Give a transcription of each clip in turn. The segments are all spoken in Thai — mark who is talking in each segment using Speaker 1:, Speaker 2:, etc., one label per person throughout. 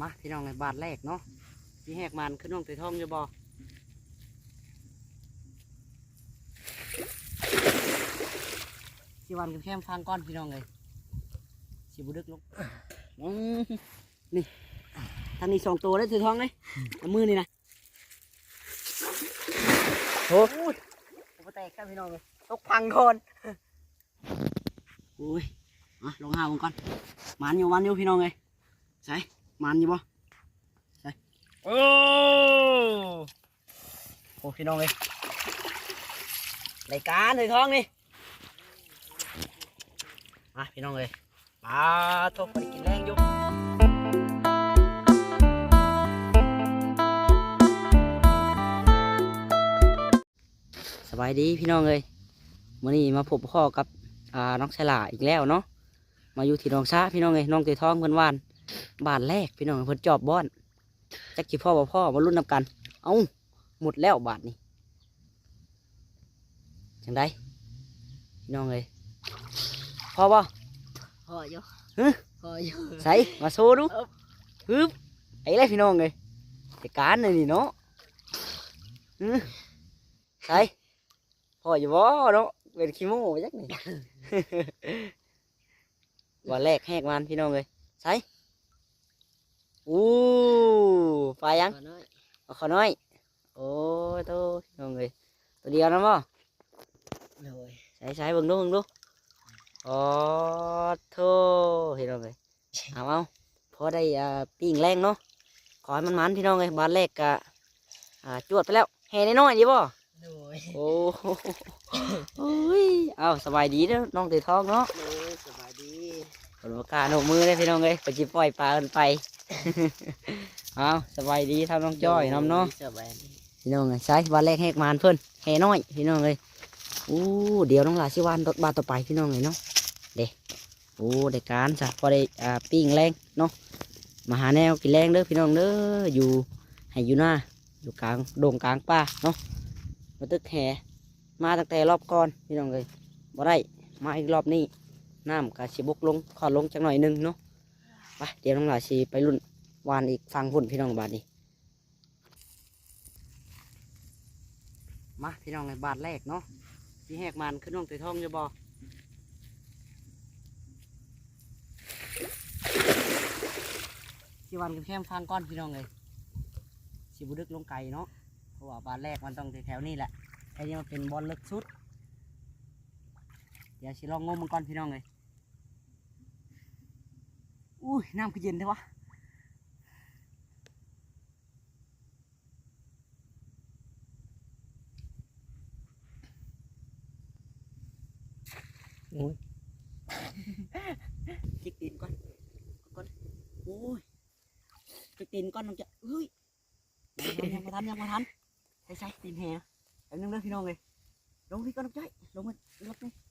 Speaker 1: มาพี่น้องในบาทแรกเนาะที่แหกมันขึ้นน้องตีทองอยู่บ่สิวันกันแค่ฟังก้อนพี่น้องเลยสิบุดึกลงอืมนี่ทางนี้สองตัวแล้วตีทองเลยเอามือนี่นะโอ้ยจะแตกครับพี่น้องเลยตกพังคนโอ้ยมาลงหาผมก่อนมันอยู่มันอยู่พี่น้องเลยใส่ มันอยู่บ่โอ้โหพี่น้องเลยรายการเลยท้องนี่มาพี่น้องเลยปลาทบไปกินแรงอยู่สบายดีพี่น้องเลยวันนี้มาพบพ่อกับน้องชลาอีกแล้วเนาะมาอยู่ที่น้องซาพี่น้องเลยน้องเตยท้องเพิ่นวาน บานแรกพี่น้องเพิ่นจอบบ้อนจักกี่พ่อบ่พ่อมารุ่นนำกัน เอ้าหมดแล้วบาทนี่จังได้พี่น้องเลยพ่อบ่
Speaker 2: พออยู่
Speaker 1: ฮึ
Speaker 2: พออยู่
Speaker 1: ใส่มาโซดูฮึบไอ้ไรพี่น้องเลยจัดการเลยนี่เนาะฮึใส่พ่ออยู่บ่เนาะเป็นขี้โม่จักนี่วันแรกแหกมันพี่น้องเลยใส่ อู้ปลายัง
Speaker 2: พอน้อย
Speaker 1: เอาขอน้อย โอ้ยโตน้องเลยตัวเดียวนะบ่
Speaker 2: เลย
Speaker 1: ใช้ใช้เบิ่งดูเบิ่งดูโอ้โธ่เห็นน้องเลยเอาเอาพอได้อ่าปิ้งแรงเนาะขอให้มันมันพี่น้องเลยบานแรกกะอ่าจวดไปแล้วแห่น้อยๆดีบ่
Speaker 2: เลย
Speaker 1: โอ้โหโอ้ยเอาสบายดีเด้อน้องตือทองเนาะ
Speaker 2: เลยสบายดี
Speaker 1: ผลประกาศหนกมือเลยพี่น้องเลยไปจิปล่อยปลากันไป เอาสบายดีทำน้องจ้อยน้ำเนาะ
Speaker 2: สบายดี
Speaker 1: พี่น้องเอ้ยใช่วันแรกแหกมานเพิ่นแห่น้อยพี่น้องเลยอู้เดี๋ยวน้องหลาชิวานตดบาทต่อไปพี่น้องเลยเนาะเด็โอ้ได้การจ้ะพอได้อ่าปิ้งแรงเนาะมาหาแนวกินแรงเด้อพี่น้องเด้ออยู่ให้อยู่หน้าอยู่กลางโด่งกลางป่าเนาะมาตึกแห่มาตั้งแต่รอบก่อนพี่น้องเลยบ่ได้มาอีกรอบนี้ น้ำกะชิบกลงขอลงจักหน่อยหนึงเนาะไปเดี๋ยวน้องหลาชีไปรุ่นวานอีกฟังพุ่นพี่น้องบาทนี้มาพี่น้องในบาทแรกเนาะที่แหกมันขึ้นน้องตัวทองอยู่บ่สิวันกันแค่ฟังก้อนพี่น้องเลยสิบุดึกลงไก่เนาะเพราะว่าบาทแรกมันต้องแถวนี่แหละไอ้นี่มันเป็นบอลเลึกสุด เดี๋ยวสิลองงมมันก่อนพี่น้องเลยอุ้ยน้ำคือเย็นเท่วะ
Speaker 2: โอ้ย
Speaker 1: จิกตีนก่อนก่อนโอ้ยจิกตีนก่อนน้องจะเฮ้ยยังยังมาทันยังมาทันใช่ใช่ตีนแหนะแป๊บนึงเด้อพี่น้องเลยลงพี่ก่อนน้องจ้อยลงมารถนี่ฮบอ๋อ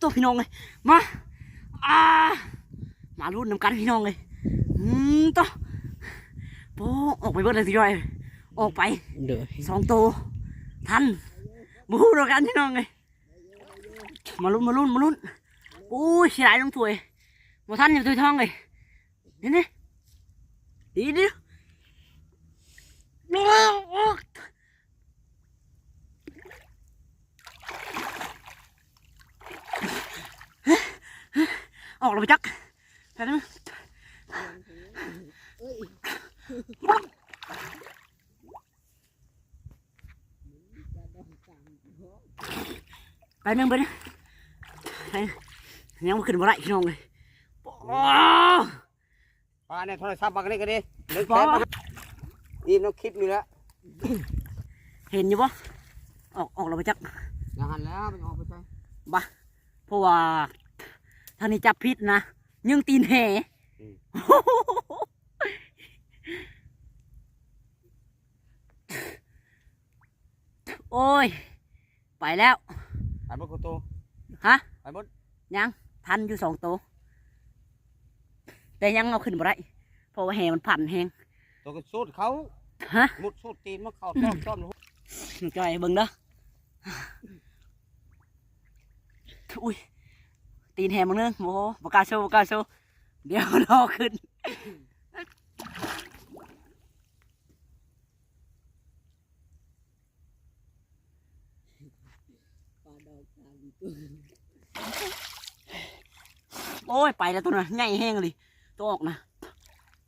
Speaker 1: ตัวพี่น้องเลยมา อ่า มารุ่นนำกันพี่น้องเลย ตัวโปออกไปเบิดเลยสิจ้อย ออกไป
Speaker 2: เลย
Speaker 1: สองตัวทันบูเรากันพี่น้องเลยมาลุ้นมาลุ้นมาลุ้นโอ้ยเสียดายน้องถวยมาทันอยู่ตัวทองเลยนี่นี่ดีดิออกเราไปจักแป๊บนึง แป๊บนึงแป๊บนึงแป๊บนึงยังไม่ขึ้นมาได้พี่น้องเลยโอ้
Speaker 3: ปลาเนี่ยโทรศัพท์ปากนี่ก็ดีนึก
Speaker 1: ปลา
Speaker 3: แค่ปะอีมน้องคลิปนี่แหละ
Speaker 1: เห็นอยู่ปะออกออกเราไปจัก
Speaker 3: อย่างนั้นแล้วมันออกไปใช่
Speaker 1: เพราะว่าท่านนี้จับพิษนะยังตีนแห่ โอ้ย ไปแล้ว
Speaker 3: ไปบดกูโต
Speaker 1: ฮะ
Speaker 3: ไปบด
Speaker 1: ยังทันอยู่สองตัวแต่ยังเอาขึ้นบ่ได้เพราะว่าแหมันพันแหง
Speaker 3: ตัวก็สูดเขา
Speaker 1: ฮะ
Speaker 3: มุดสูดตีนมาเข้าต้อมต้อม
Speaker 1: จอยเบิ่งเด้ออุ้ยตีนแหมึงนึงโอ้โหบกล้าโชว์บกล้าโชว์เดี๋ยวรอขึ้น
Speaker 2: ปลาดอกตามตัว
Speaker 1: โอ้ยไปแล้วตัวน่ะใหญ่แห้งเลยตัวออกนะ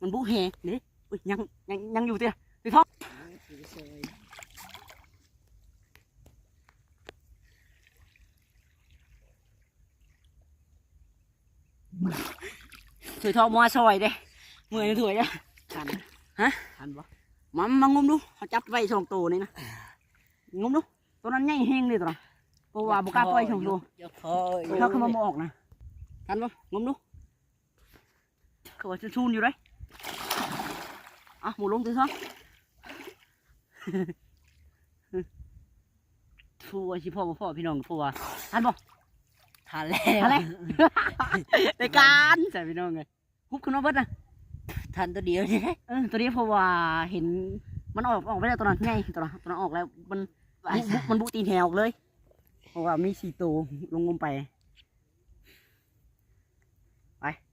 Speaker 1: มันบุแหงนี่อุ้ยยังยังยังอยู่เตี้ยตีท้อง
Speaker 2: ถือซอย
Speaker 1: ถือท้องมาซอยเด้เมื่อยถือจ้ะ
Speaker 2: ทัน
Speaker 1: ฮะ
Speaker 2: ทันบ่
Speaker 1: มันมางมดูเขาจับไว้สองตัวนี่นะงมดูตัวนั้นใหญ่แห้งเลยตัวน่ะเพราะว่าบกล้าปล่อยสองตัว
Speaker 2: อย่าคอย
Speaker 1: เขาเข้ามาบออกนะ ทันปะงมดูเขาว่าจะชูนอยู่เลยอะหมูลงตีท้องทัวชิพ่อบ่พ่อพี่น้องทัวทันปะ
Speaker 2: ทันแล้ว
Speaker 1: อะไรในการใส่พี่น้องไงฮุบขึ้นมาเบิดนะ
Speaker 2: ทันตัวเดียวนี่
Speaker 1: เออตัวนี้เพราะว่าเห็นมันออกออกไปแล้วตัวนั้นไงตัวนั้นตัวนั้นออกแล้วมันบุมันบุตีนแหวออกเลย เพราะว่ามีสี่ตัวลงงมไป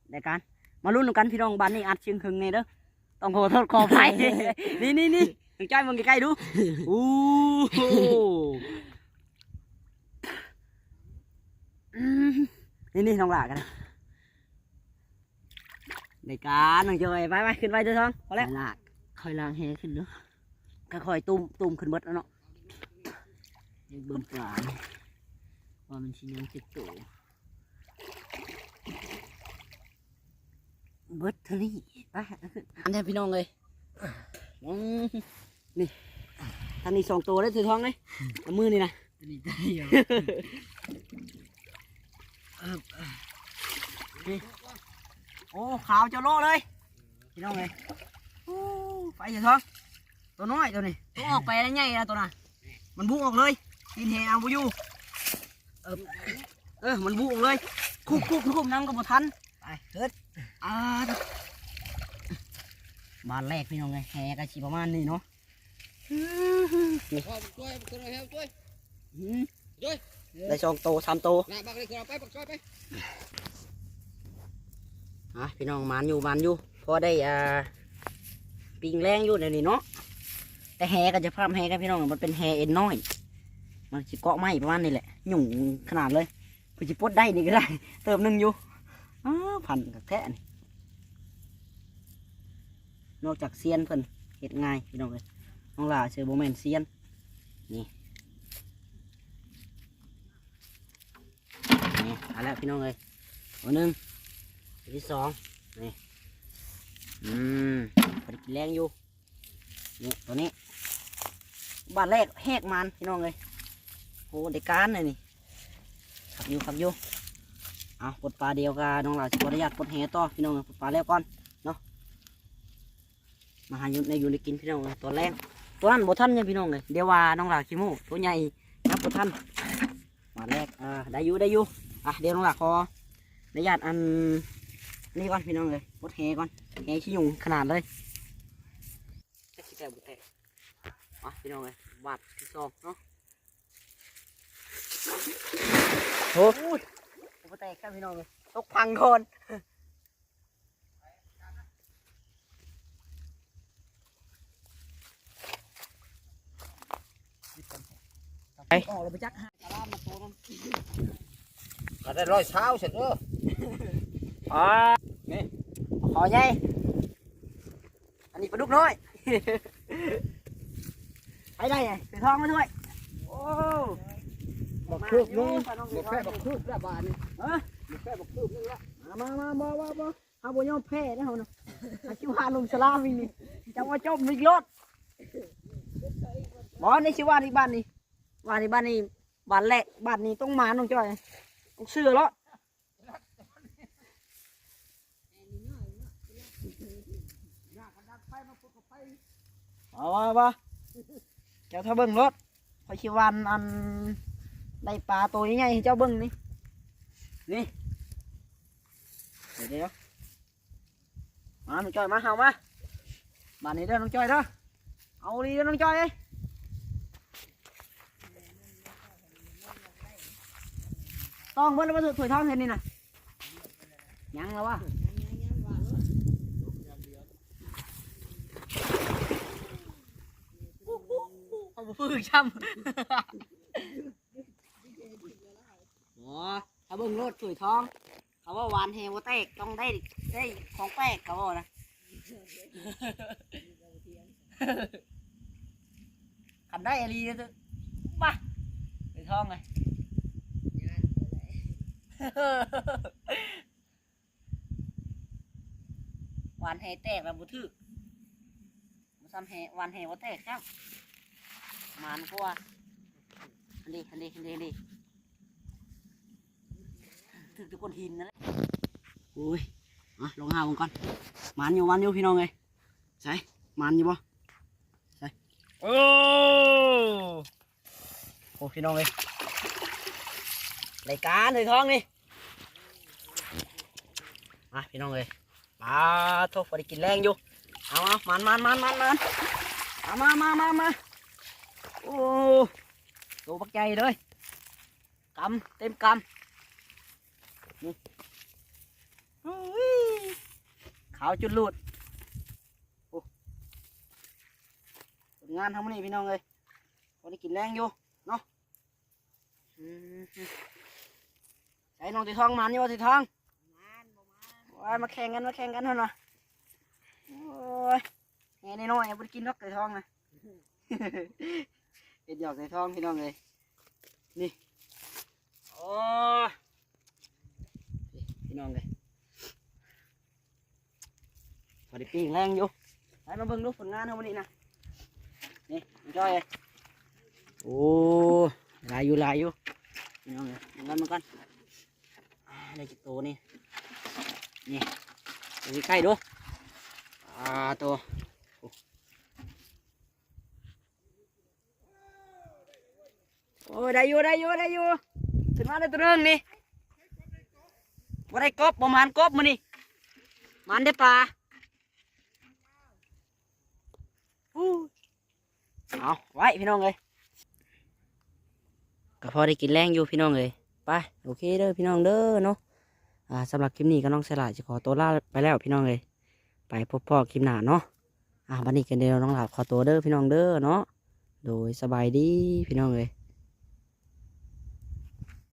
Speaker 1: ไปในการมาลุ้นกันพี่น้องบ้านนี้อัดเชียงคึงไงเด้อต้องขอโทษขออภัยนี่นี่นี่ถึงใจมึงใกล้ๆดูอู้หูอืมนี่นี่น้องหลากันนะในการน้องจอยไปไปขึ้นไปเด้อท้องพอแล้ว
Speaker 2: ลากคอยล้างแหขึ้นเนาะ
Speaker 1: ค่อยๆตุ้มตุ้มขึ้นเบิดแล้วเนาะ
Speaker 2: ยังเบิ่งปลาว่ามันชิยังจะโต
Speaker 1: เบิดเท่านี้ไปเอาขึ้นอันนี้พี่น้องเลยอืมนี่ท่านนี้สองตัวได้ถือท้องเลยเอามือนี่นะ
Speaker 2: ตัวนี้ได้อยู่
Speaker 1: โอ้ขาวเจ้าโลเลยพี่น้องเลยโอ้ไปถือท้องตัวน้อยตัวนี้ตัวออกไปแล้วใหญ่แล้วตัวน่ะมันบุกออกเลยกินแหเอาบุอยู่เออเออมันบุกออกเลยคุบคุบคุบน้ำกับบ่ทัน
Speaker 2: ไปเฮ็ด
Speaker 1: อ่า บ้านแรกพี่น้องไงแหกันชีประมาณนี้เนาะนี่
Speaker 3: ช่วยช่วยช่วยช่วย
Speaker 1: อืม
Speaker 3: ช่วย
Speaker 1: ได้สองโตสามโต
Speaker 3: นะบักเลยไปบักช่วยไป
Speaker 1: อะพี่น้องหมานอยู่หมานอยู่พอได้อ่าปิงแรงอยู่เดี๋ยวนี้เนาะแต่แหกันจะพามแหกันพี่น้องมันเป็นแหเอ็นน้อย มันจะเกาะไม้ประมาณนี้แหละหยุ่งขนาดเลยเพื่อจะปลดได้นี่ก็ได้ เติมหนึ่งอยู่อ้าวพันกับแท้นี่ นอกจากเซียนเพิ่นเห็ดง่ายพี่น้องเลยน้องหลาเจอโบแมนเซียนนี่นี่เอาละพี่น้องเลยตัวหนึ่งตัวที่สองนี่อืมพอได้กินแรงอยู่นี่ตัวนี้บาทแรกแหกมันพี่น้องเลยโอ้ได้การเลยนี่ขับอยู่ขับอยู่เอาปลดปลาเดียวกับน้องหลาจะขออนุญาตปลดแหต่อพี่น้องปลดปลาแล้วก่อน มาหาอยู่ในอยู่ในกินพี่น้องเลยตัวแรกตัวนั้นบ่ทันเนี่ยพี่น้องเลยเดี๋ยวว่าน้องหลาขี้มูตัวใหญ่นับบ่ทันมาแรกอ่าได้อยู่ได้อยู่อะเดี๋ยวน้องหลาขออนุญาตอันนี่ก่อนพี่น้องเลยปลดแหก่อนแหขี้ยุงขนาดเลยจะคิดแต่บุแต่อะพี่น้องเลยบาทที่สองเนาะโอ้ยบุแต่ครับพี่น้องเลยตกพังคน ไปออกเราไปจักหาตารามมาโตนั่น
Speaker 3: ก็ได้ร้อยเช้าเสร็จเด้อ
Speaker 1: อ๋อ
Speaker 3: นี่
Speaker 1: ขอใหญ่อันนี้ปลาดุกน้อยไปได้ไงถือทองมาด้วยโอ้
Speaker 3: บักคืบนึง
Speaker 1: มาน้อง
Speaker 3: บักแค่บักคืบละบาทนี่
Speaker 1: เออ
Speaker 3: บักแค่บักคืบนึงละ
Speaker 1: มามามาบ่บ่บ่เอาบ่ยอมแพ้นะเฮานะอาชิวหาลุงสลามีนี่จังว่าจมมีรถบ่ในชิวานี่บ้านนี่ บ้านนี่บ้านนี่บ้านแรกบ้านนี้ต้องมาน้องจ้อยต้องเชื่อแล้วเอาว่าว่าเจ้าถ้าเบิ่งรถคอชิวันอันได้ปลาตัวใหญ่ๆให้เจ้าเบิ้งนี่นี่เดี๋ยวเดี๋ยวมาน้องจอยมาเฮามาบ้านนี้เด้อน้องจอยเด้อเอาดีเด้อน้องจอยเอ้ ต้องเบิ้ลมาถวยท้องเห็นนี่น่ะยังแล้ววะเอาไปพึ่งช้ำโอ้ถ้าเบิ่งรถถุยทอง เขาว่าหวานเฮวแตกต้องได้ได้ของแปลกเขาบอกนะขันได้อะไรเถอะมาถุยทองไง หวานเฮแตกแล้วบุทึกมาซ้ำเฮหวานเฮว่าแตกครับมันกว่าอันนี้อันนี้อันนี้อันนี้ถึงทุกคนหินนั่นแหละอุ้ยมาลองหาผมก่อนมันอยู่มันอยู่พี่น้องเลยใช่มันอยู่บ่ใช่โอ้โหพี่น้องเลย รายการเลยท้องนี่มาพี่น้องเลยปลาโทษพอได้กินแรงอยู่เอาเอามันมันมันมันมันเอามามามามาโอ้ตัวบักใหญ่เลยกำเต็มกำนี่อุ้ยขาวจุดหลุดงานทำมันนี่พี่น้องเลยพอได้กินแรงอยู่เนาะ ใส่น้องตีทองมันอยู่ว่าตีทองว้ายมาแข่งกันมาแข่งกันเถอะนะโอ้ยแง่น้อยๆบ่ไปกินนกตีทองนะเอ็ดหยอกใส่ทองพี่น้องเลยนี่โอ้พี่น้องเลยพอด้ปีแรงอยู่ไปมาเบิ่งดูผลงานเขาวันนี้นะนี่จ้อยโอ้ลายอยู่ลายอยู่พี่น้องเลยมันกันมันกัน ได้กี่ตัวนี่ นี่ดูใกล้ดูอ่าตัวโอ้ได้อยู่ได้อยู่ได้อยู่ถึงมาได้ตัวเรื่องนี่ว่าได้กบประมาณกบมานี่มันได้ปลาอู้เอาไว้พี่น้องเลยก็พอได้กินแรงอยู่พี่น้องเลยไปโอเคเด้อพี่น้องเด้อเนาะ อ่าสำหรับคลิปนี้ก็น้องสลาจะขอตัวลาไปแล้วพี่น้องเลย ไปพบพ่อคลิปหน้าเนาะอ่าบันนี้กันเดียวน้องหลาบขอตัวเด้อพี่น้องเด้อเนาะโดยสบายดีพี่น้องเลย